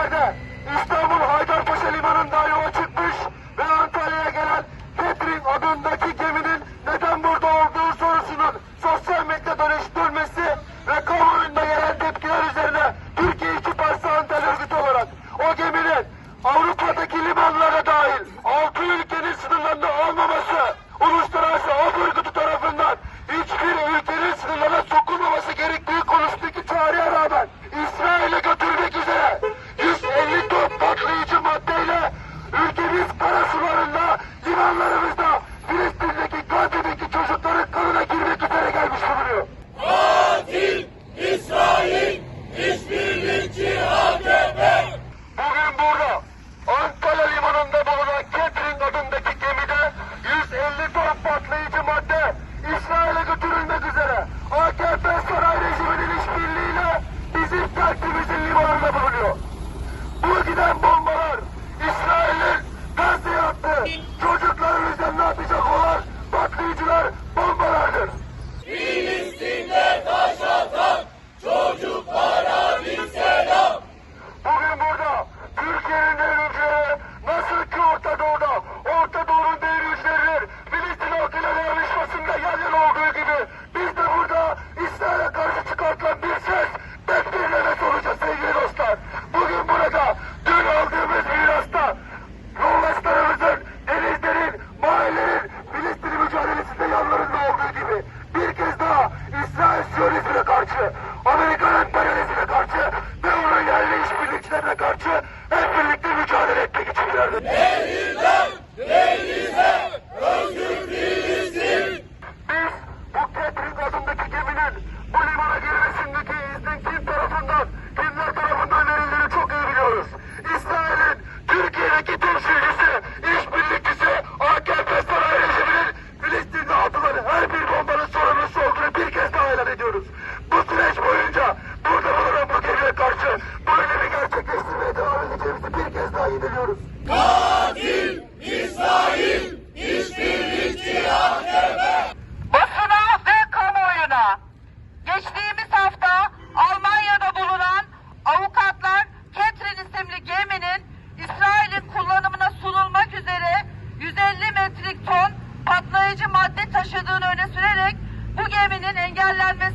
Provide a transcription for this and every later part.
Serdar. Türkiye'deki temsilcisi, işbirlikçisi AKP saray rejiminin Filistin'de atılan her bir bombanın sorumlusu olduğunu bir kez daha ilan ediyoruz. Bu süreç boyunca burada bulunan bu gemiye karşı bu eylemi gerçekleştirmeye devam edeceğimizi bir kez daha yineliyoruz.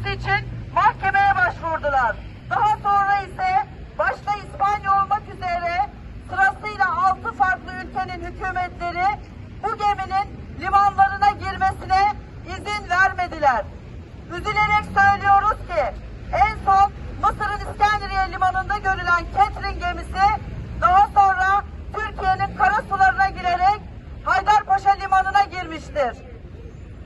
Engellenmesi için mahkemeye başvurdular. Daha sonra ise başta İspanya olmak üzere sırasıyla 6 farklı ülkenin hükümetleri bu geminin limanlarına girmesine izin vermediler. Üzülerek söylüyoruz ki en son Mısır'ın İskenderiye limanında görülen Catherine gemisi daha sonra Türkiye'nin kara sularına girerek Haydarpaşa limanına girmiştir.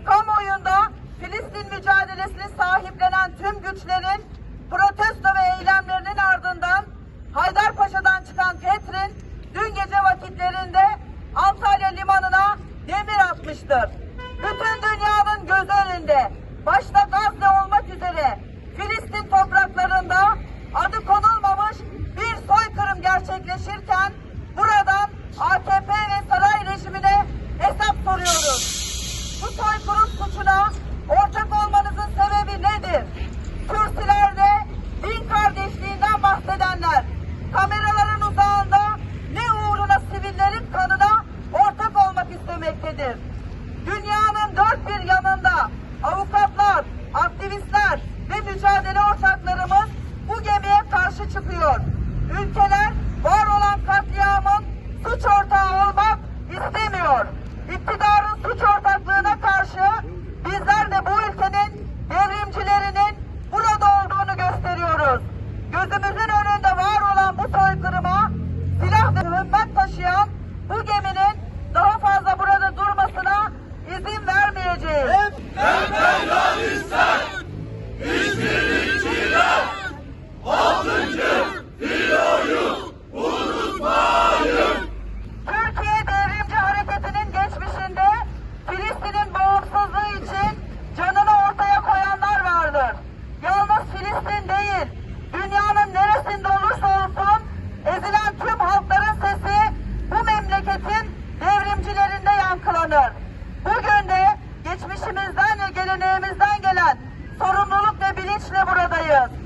Kamuoyunda Filistin mücadelesini sahiplenen tüm güçlerin protesto ve eylemlerinin ardından Haydarpaşa'dan çıkan Catherine dün gece vakitlerinde Antalya limanına demir atmıştır. Bütün dünyanın gözü önünde başta Gazze olmak üzere Filistin topraklarında adı konulmamış bir soykırım gerçekleşirken buradan AKP ve saray rejimine hesap soruyoruz. in front of bilinçle buradayız.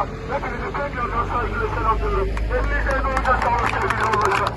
Hepinizi tekrardan saygıyla selamlıyorum. Elinizde doğacak sağlık sevgili olacak.